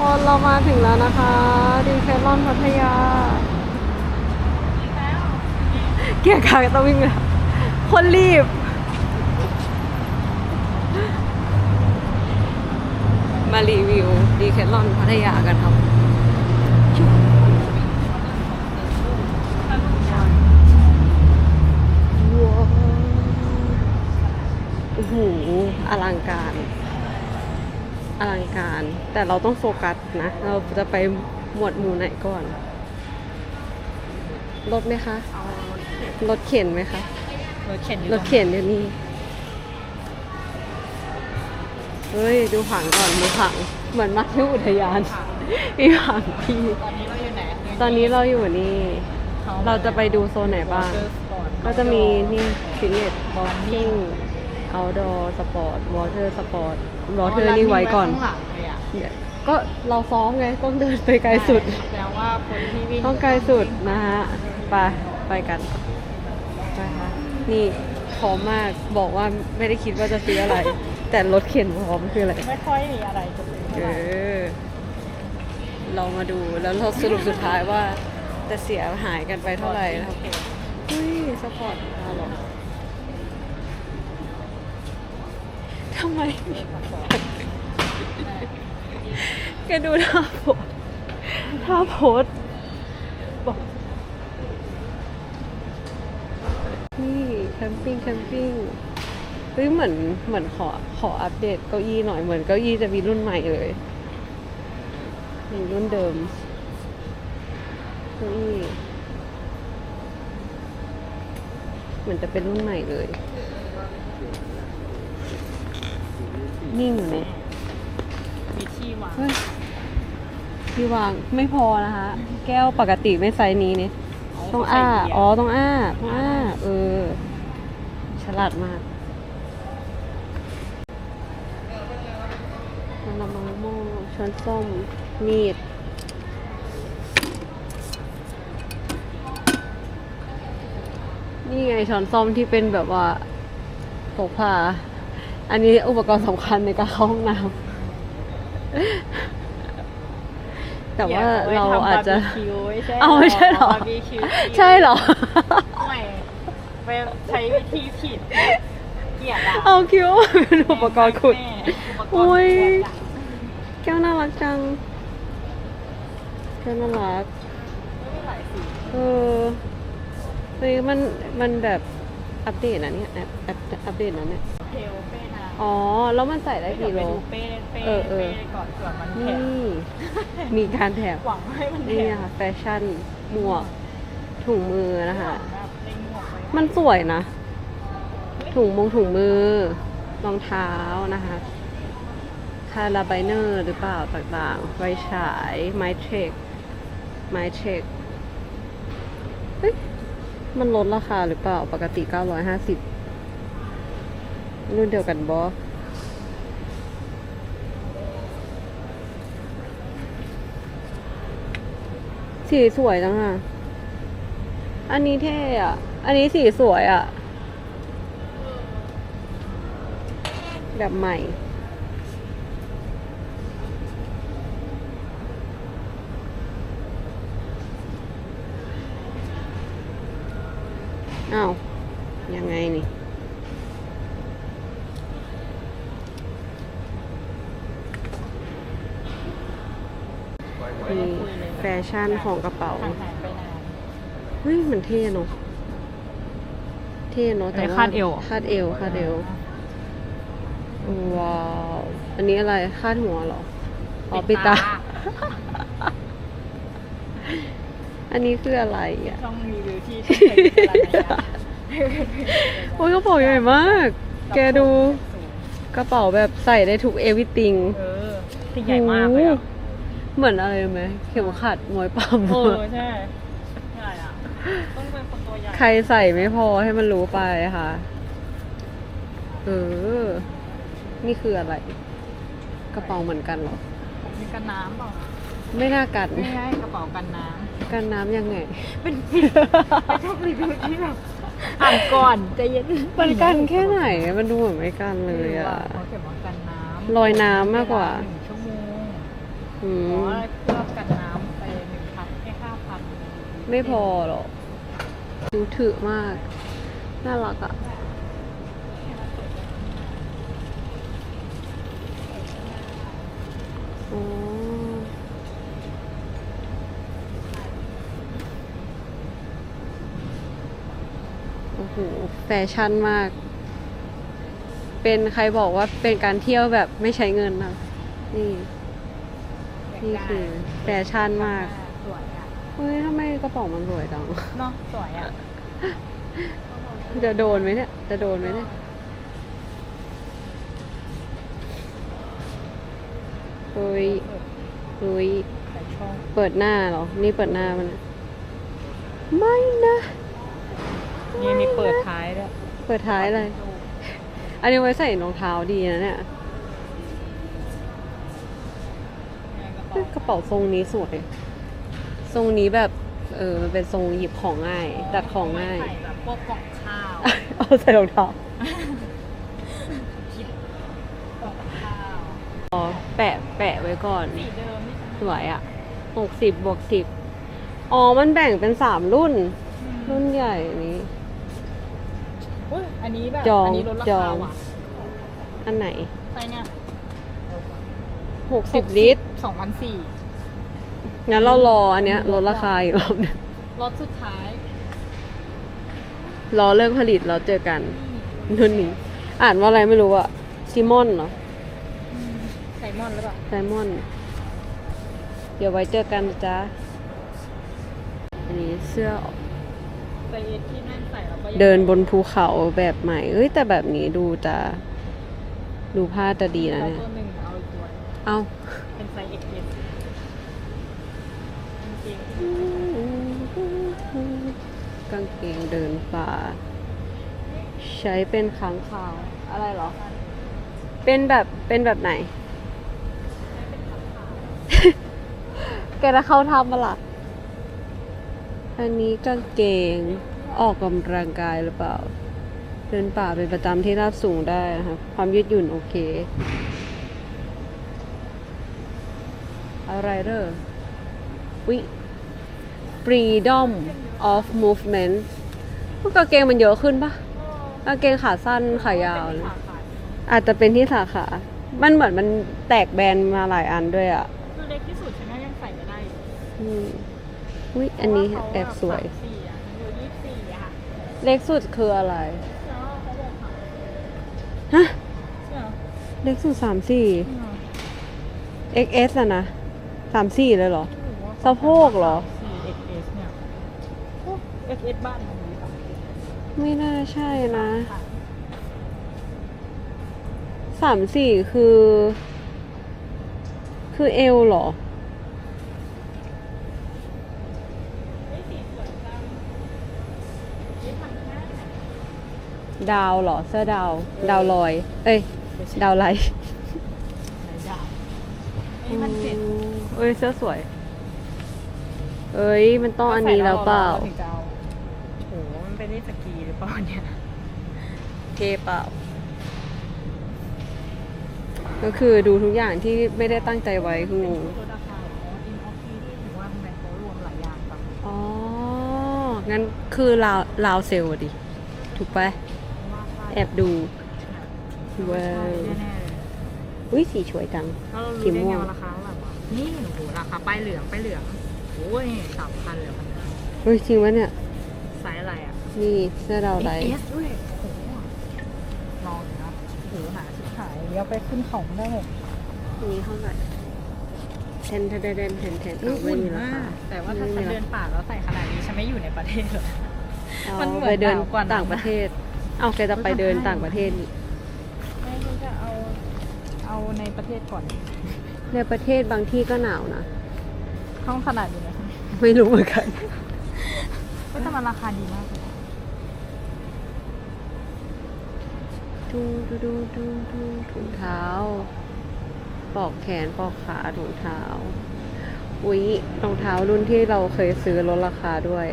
คนเรามาถึงแล้วนะคะ ดีแคลอนพัทยา เกียร์กายต้องวิ่งเลยคนรีบ มารีวิว ดีแคลอนพัทยากันครับโอ้โหอลังการ อลังการ แต่เราต้องโฟกัสนะ เราจะไปหมวดหมู่ไหนก่อน รถไหมคะ รถเข็นไหมคะ รถเข็นอยู่รถเข็นเดี๋ยวนี้ เฮ้ย ดูผังก่อนดูผัง เหมือนมาที่อุทยานมีผังพี่ ตอนนี้เราอยู่ไหนตอนนี้เราอยู่นี่ เราจะไปดูโซนไหนบ้าง ก็จะมีนี่ฟิตเนสบอลซิ่งเอาดอร์สปอร์ตวอเตอร์สปอร์ต วอเตอร์นี่ไว้ก่อน ข้างหลังเลยอะเนี่ยก็เราซ้อมไงต้องเดินไปไกลสุด แปลว่าคนที่วิ่งต้องไกลสุดนะฮะ ไป ไปกันไปค่ะนี่พร้อมมากบอกว่าไม่ได้คิดว่าจะซื้ออะไร แต่รถเข็นพร้อมคืออะไร ไม่ค่อยมีอะไรจะซื้อเอเท่าไหร่อเรามาดูแล้วเราสรุปสุดท้ายว่า จะเสียหายกันไปเท่าไหร่นะครับเฮ้ยสปอร์ต ทำไม แกดูท่าโพสท่าโพสบอกนี่แคมปิ้งแคมปิ้งเฮ้ยเหมือนเหมือนขอขออัปเดตเก้าอี้หน่อยเหมือนเก้าอี้จะมีรุ่นใหม่เลยมีรุ่นเดิมเก้าอี้เหมือนจะเป็นรุ่นใหม่เลย นิ่งไหมมีที่วางเฮ้ยที่วางไม่พอนะคะ แก้วปกติไม่ไซส์นี้เนี่ยต้องอ้า อ๋อ ต้องอ้า ต้องอ้า เออ ฉลาดมากกระมังหม้อช้อนส้ม มีด นี่ไงช้อนส้อมที่เป็นแบบว่าพกพา อันนี้อุปกรณ์สำคัญในการเข้าห้องน้ำแต่ว่าเราอาจจะเอาไม่ใช่เหรอบาร์บีคิวใช่เหรอไม่ไปใช้วิธีผิดเกลียดอะเอาคิดว่ามันเป็นอุปกรณ์ขุดแม่อุปกรณ์โอ้ยขุดอะแก้วน่ารักจังแก้วน่ารักไม่หลายสีเออเฮ้ยมันมันแบบอัปเดตนะเนี่ยแอปแอปอัปเดตนะเนี่ยเทลเป้นะ อ๋อ แล้วมันใส่ได้กี่โลเยวไปดูเป้เป้เออเออ เป้ก่อนเผื่อมันแถนี่มมีการแถมหวังให้มันแถนี่มค่ะแฟชั่นหมวกถุงมือนะคะแบบเต็งหมวกไว้ มันสวยนะ ถุงมงถุงมือรองเท้านะคะคาราไบเนอร์หรือเปล่าต่างๆไฟฉายไม้เทรคไม้เทรคเฮ้ยมันลดราคาหรือเปล่าปกติ 950 รุ่นเดียวกันบอสีสวยจังอะ อันนี้เท่อะอันนี้สีสวยอะแบบใหม่ อ้าว ยังไงนี่ มีแฟชั่นของกระเป๋าห่างหายไปนานเฮ้ยมันเท่เนอะเท่เนอะแต่อันนี้ว่าคาดเอวเหรอคาดเอวคาดเอวว้าวอันนี้อะไรคาดหัวเหรออ๋อปิดตา อันนี้คืออะไรอะต้องรีวิวที่ที่เคยเป็นอะไรนะโอ้ยกระเป๋าใหญ่มาก แกดูกระเป๋าแบบใส่ได้ทุกเอวิติงเออที่ใหญ่มากเลยอะ เหมือนอะไรไหมเข็มขัดมวยปั๊มเออใช่ใหญ่อะต้องเป็นคนตัวใหญ่ใครใส่ไม่พอให้มันรู้ไปค่ะ เออ นี่คืออะไร กระเป๋าเหมือนกันเหรอ มีกันน้ำเปล่าไม่น่ากันไม่ใช่กระเป๋ากันน้กันน้ำยังไงำเป็นไม่ชอบรีวิวที่แบบอ่านก่อนใจเย็นมันกันแค่ไหน มันดูเหมือนไม่กันเลยอะเขาเขียนว่ากันน้ำลอยน้ำมากกว่าหนึ่งชั่วโมง อือ๋อมเครื่องกันน้ำไปหนึ่งพันแค่ห้าพันไม่พอหรอกดูถือมาก น่ารักอะอ๋อโอ้โห แฟชั่นมาก เป็นใครบอกว่าเป็นการเที่ยวแบบไม่ใช้เงินนะนี่ นี่คือแฟชั่นมากสวยอะเฮ้ยทำไมกระเป๋ามันสวยจังเนาะสวยอะจะโดนไหมเนี่ย จะโดนไหมเนี่ยเฮ้ยเฮ้ยใส่ช่องเปิดหน้าเหรอ นี่เปิดหน้ามันอะไม่นะนี่มีเปิดท้ายด้วย เปิดท้ายเลย อันนี้ไว้ใส่รองเท้าดีนะเนี่ยเฮ้ย กระเป๋าทรงนี้สวย ทรงนี้แบบ เออ มันเป็นทรงหยิบของง่าย จัดของง่าย ใส่แบบพวกกล่องข้าวเอาใส่รองเท้าคิดกล่องข้าวอ๋อแปะแปะไว้ก่อน สีเดิมนี่สวยอะหกสิบบวกสิบอ๋อ มันแบ่งเป็นสามรุ่น รุ่นใหญ่นี้ อุ้ยอันนี้แบบจองอันนี้ลดราจอคาง ว่ะอันไหนใช่เนี่ยหกสิบลิตร สองพันสี่งั้นเรารออันเนี้ยลดราคาอีกรอบหนึงรถสุดท้ายรอเลิกผลิตเราเจอกันนุ่นนี้ อ่านว่าอะไรไม่รู้อะซิมอนเหรอไซมอนหรือเปล่าไซมอน เดี๋ยวไว้เจอกันนะจ้าอันนี้เสื้อไซเอสที่นั่นใส่แล้วก็ยังเดินบนภูเขาแบบใหม่ เอ้ยแต่แบบนี้ดูจะ ดูผ้าจะดีนะเอาเนี่ยตัวหนึ่งเอา อีกตัวหนึ่เอาเป็นไซเอ็กเอสจริงกางเกงเดินป่า ใช้เป็นค้างคาว อะไรเหรอ เป็นแบบเป็นแบบไหน แกจะเข้าทำมาล่ะ อันนี้กางเกงออกกำลังกายหรือเปล่า เดินป่าเป็นประจำที่ราบสูงได้นะครับ ความยืดหยุ่นโอเค อะไรเด้อวิ freedom of movement พวกกางเกงมันเยอะขึ้นปะกางเกงขาสั้นขายาวเลยอาจจะเป็นที่สาขา มันเหมือนมันแตกแบรนด์มาหลายอันด้วยอะคือเล็กที่สุดฉันก็ยังใส่ไม่ได้อยู่อืมอุ้ยอันนี้เพราะว่าแอบสวยเขาแบบ34อะมันอยู่ยี่สิบสี่อะเล็กสุดคืออะไรแล้วเขาบอกค่ะฮะเชื่อเล็กสุดสามสี่เชื่อ XS อะนะ สามสี่เลยเหรอหรือว่าสะโพกเหรอสี่ XS เนี่ยโอ้ XS บ้านมันมีปะไม่น่าใช่นะสามสี่คือ คือเอวเหรอเฮ้ยสีสวยจังนี่พันห้าดาวเหรอ เสื้อดาว ดาวลอย เอ้ย ดาวไลท์ ไหนดาวเอ้ยมันเจ็ด เอ้ยเสื้อสวย เอ้ยมันต้องอันนี้แล้วเปล่า ถึงจะเอาโหมันเป็นนี่สกีหรือเปล่าเนี่ยเทเปล่า ก็คือดูทุกอย่างที่ไม่ได้ตั้งใจไว้คืองงลดราคาเหรออินออฟฟี่ที่ถือว่าทำไมเขารวมหลายอย่างจังอ๋อ งั้นคือลาวลาวเซลล์อะดิ ถูกปะว่าค่าแอบดูว้าวแน่ๆเลยอุ้ยสีสวยจัง แล้วเราสีรู้ได้ม่วไงงว่าราคาเท่าไหร่วะ นี่โอ้โหราคาป้ายเหลืองป้ายเหลืองโอ้ยสามพันเหลือพันห้าเฮ้ยจริงวะเนี่ยไซส์อะไรอะนี่เสื้อดาวไลท์เอสด้วยโอ้โหลองนะโอ้โหหาชุดขายเดี๋ยวไปขึ้นเขาไม่ได้หมดอันนี้เท่าไหร่เทนเทนเทนเทนเทนเทนเอาไม่มีราคาแต่ว่าถ้าฉันเดินป่าแล้วใส่ขนาดนี้ฉันไม่อยู่ในประเทศเลยเอามันเหมือนไปเดินหนาวกว่านั้นต่างประเทศ เอาแกจะไปเดินต่างประเทศนี่ไม่ฉันจะเอาเอาในประเทศก่อน ในประเทศบางที่ก็หนาวนะ ห้องขนาดนี้นะไม่รู้เหมือนกัน ก็แต่มันราคาดีมากเลยดูดูดูดูดูถุงเท้าปอกแขนปอกขาถุงเท้า อุ๊ยรองเท้ารุ่นที่เราเคยซื้อลดราคาด้วย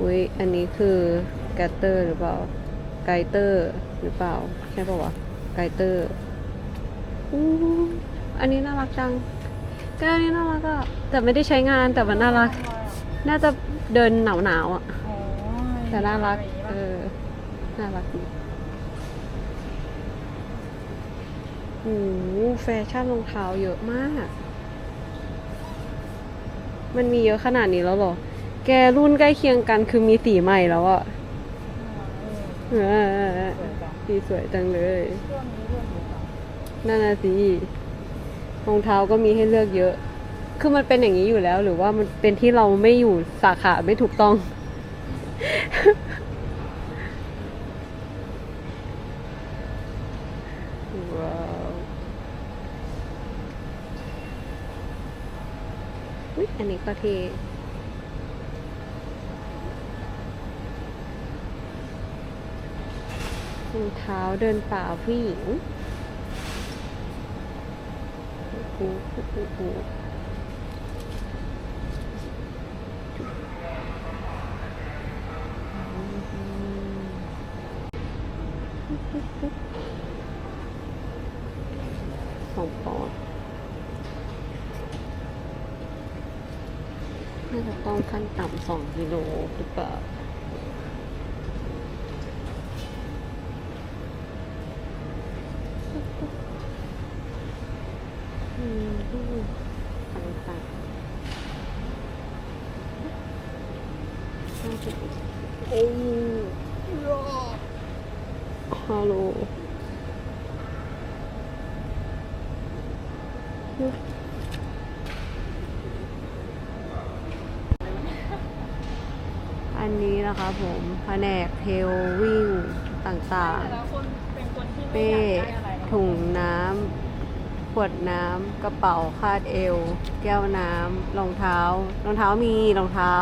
อุ๊ยอันนี้คือแกตเตอร์หรือเปล่า ไกเตอร์หรือเปล่า ใช่ป่าวะ ไกเตอร์ อู้อันนี้น่ารักจังแก้วนี้น่ารักอะแต่ไม่ได้ใช้งานแต่มันน่ารัก น่าจะเดินหนาวหนาวๆอะอ๋อแต่น่ารักะไอย่างงี้เอปะอน่ารักดีโอ้โหแฟชั่นรองเท้าเยอะมาก มันมีเยอะขนาดนี้แล้วเหรอ แกรุ่นใกล้เคียงกันคือมีสีใหม่แล้วอะเออเออสวยจังสีสวยจังเลยช่วงนี้เรื่องเยอะจังนั่ นน่ะสิรองเท้าก็มีให้เลือกเยอะ คือมันเป็นอย่างนี้อยู่แล้ว หรือว่ามันเป็นที่เราไม่อยู่สาขาไม่ถูกต้อง ว้าวอุ๊ยอันนี้ก็เทรองเท้าเดินป่าผู้หญิง โอ้โหโอ้โหโอ้โหสองปอนด์น่าจะต้องขั้นต่ำสองกิโลหรือเปล่า อืมต่างๆน่าจะโอ้ฮัลโหล อันนี้นะคะผมแผนกเทลวิ่งต่างๆแต่ละคนเป็นคนที่ไม่เป้ อยากได้อะไรถุงน้ำขวดน้ำกระเป๋าคาดเอว แก้วน้ำรองเท้า รองเท้ามีรองเท้า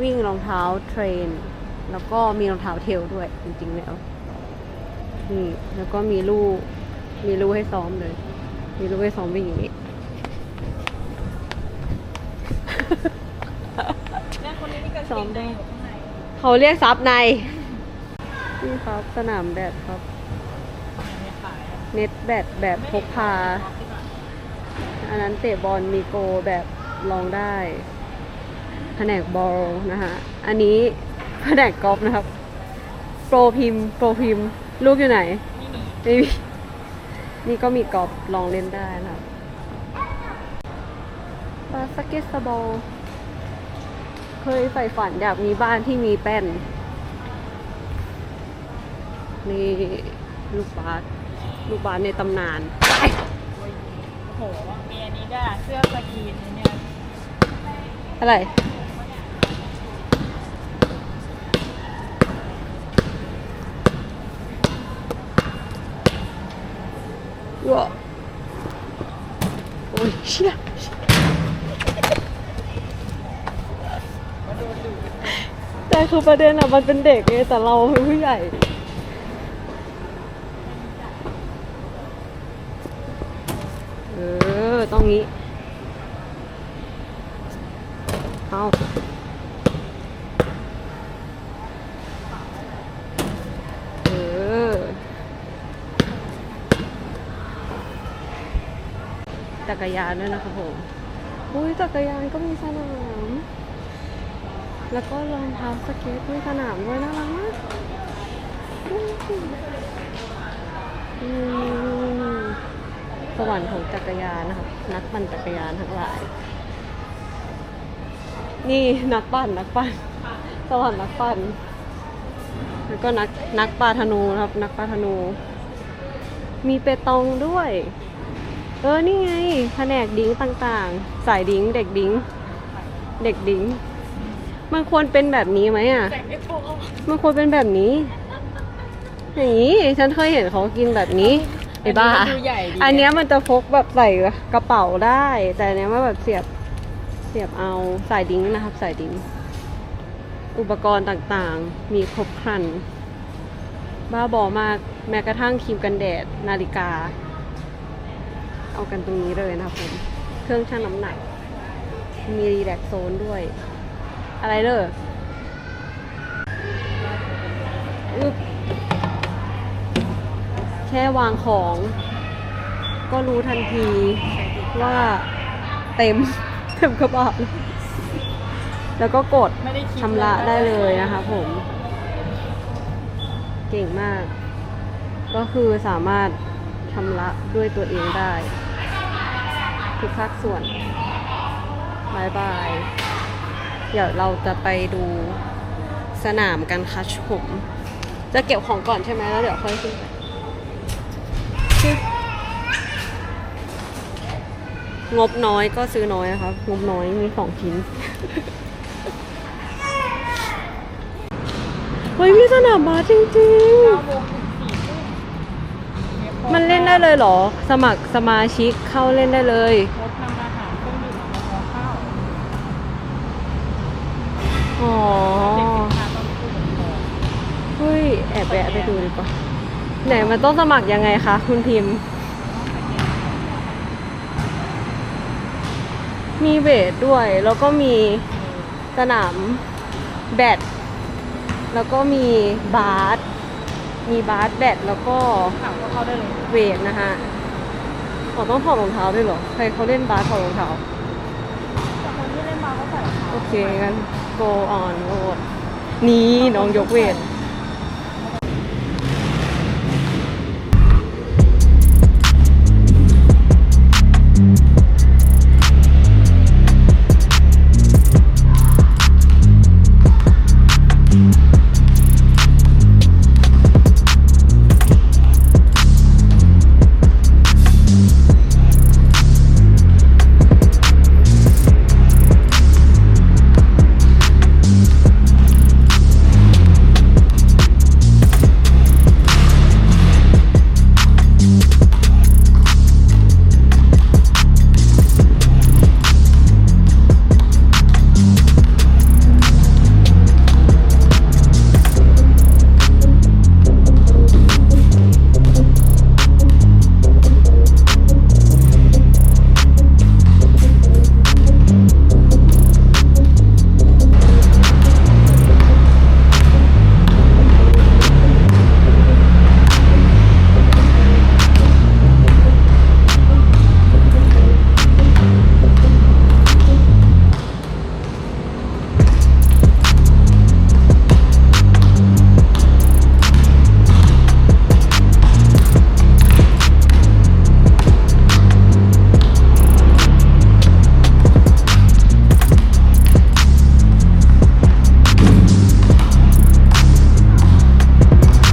วิ่งรองเท้าเทรน แล้วก็มีรองเท้าเทลด้วยจริงๆแล้วนี่แล้วก็มีลูก มีลูกให้ซ้อมเลย มีลูกให้ซ้อมวิ่งอย่างนี้ ซ้อมได้ เขาเรียกซับในนี่ครับสนามแบดครับ เน็ตแบดแบบพกพา อันนั้นเตะบอลมีโกแบบลองได้แผนกบอลนะคะอันนี้แผนกกอล์ฟนะครับ โปรพิมโปรพิมลูกอยู่ไหน ไม่มีนี่ก็มีกอล์ฟลองเล่นได้นะครับบาสเกตบอล เคยใฝ่ฝันอยากมีบ้านที่มีแป้น นี่ลูกบาสลูกบาสในตำนาน โอ้โหมีอันนี้ด้วยอะเสื้อสกรีนเนี่ยอะไร ว้าโอ้ยเชี่ย แต่คือประเด็นอะมันเป็นเด็กไงแต่เราเป็นผู้ใหญ่ เออ ต้องงี้ เอาเออ จักรยานด้วยนะครับผม อุ้ยจักรยานก็มีสนาม แล้วก็รองเท้าสเก็ตมีสนามด้วยน่ารักมากสวรรค์ของจักรยานนะครับนักปั่นจักรยานทั้งหลาย นี่นักปั่นนักปั่นสวรรค์นักปั่นแล้วก็นักนักปลาธนูครับ นักปลาธนู มีเปตองด้วย เออนี่ไงแผนกดิ้งต่างๆ สายดิ้งเด็กดิ้งเด็กดิ้ง มันควรเป็นแบบนี้ไหมอะแต่งไม่พอมันควรเป็นแบบนี้ อย่างนี้ฉันเคยเห็นเขากินแบบนี้ไอ้บ้านนี้มันดูใหญ่ดี อันเนี้ยมันจะพกแบบใส่กระเป๋าได้ แต่อันเนี้ยมันแบบเสียบเสียบเอาสายดิ้งนะครับ สายดิ้งอุปกรณ์ต่างๆ มีครบครัน บ้าบอมากแม้กระทั่งครีมกันแดดนาฬิกา เอากันตรงนี้เลยนะครับผม เครื่องชั่งน้ำหนัก มีรีแลกซ์โซนด้วย อะไรเด้ออึ๊บแค่วางของก็ก็รู้ทันทีว่าเต็มเต็มกระเป๋าแล้วก็กดไม่ได้คิดชำระได้เลยนะคะผม เก่งมาก ก็คือสามารถชำระด้วยตัวเองได้ ทุกภาคส่วนบายบาย เดี๋ยวเราจะไปดูสนามกันค่ะชม จะเก็บของก่อนใช่ไหมแล้วเดี๋ยวค่อยขึ้นไปงบน้อยก็ซื้อน้อยนะครับงบน้อยมีสองชิ้นเฮ้ยมีสนามบาสจริงเก้าโมงถึงสี่ทุ่มๆมันเล่นได้เลยเหรอ สมัครสมาชิกเข้าเล่นได้เลยรถนำอาหารเครื่องดื่มแอลกอฮอล์ข้าว อ๋อเด็กสิบห้าต้องผู้ปกครองเฮ้ยแอบแวะไปดูดีกว่า ไหนมันต้องสมัครยังไงคะคุณพิมพ์ มีเวทด้วย แล้วก็มีสนามแบด แล้วก็มีบาส มีบาสแบดแล้วก็ถามว่าเข้าได้เลยเวทนะฮะอ๋อต้องถอดรองเท้าด้วยเหรอ ใครเขาเล่นบาสถอดรองเท้าแต่คนที่เล่นมาเขาใส่รองเท้า โอเคงั้น go on road นี้น้องยกเวท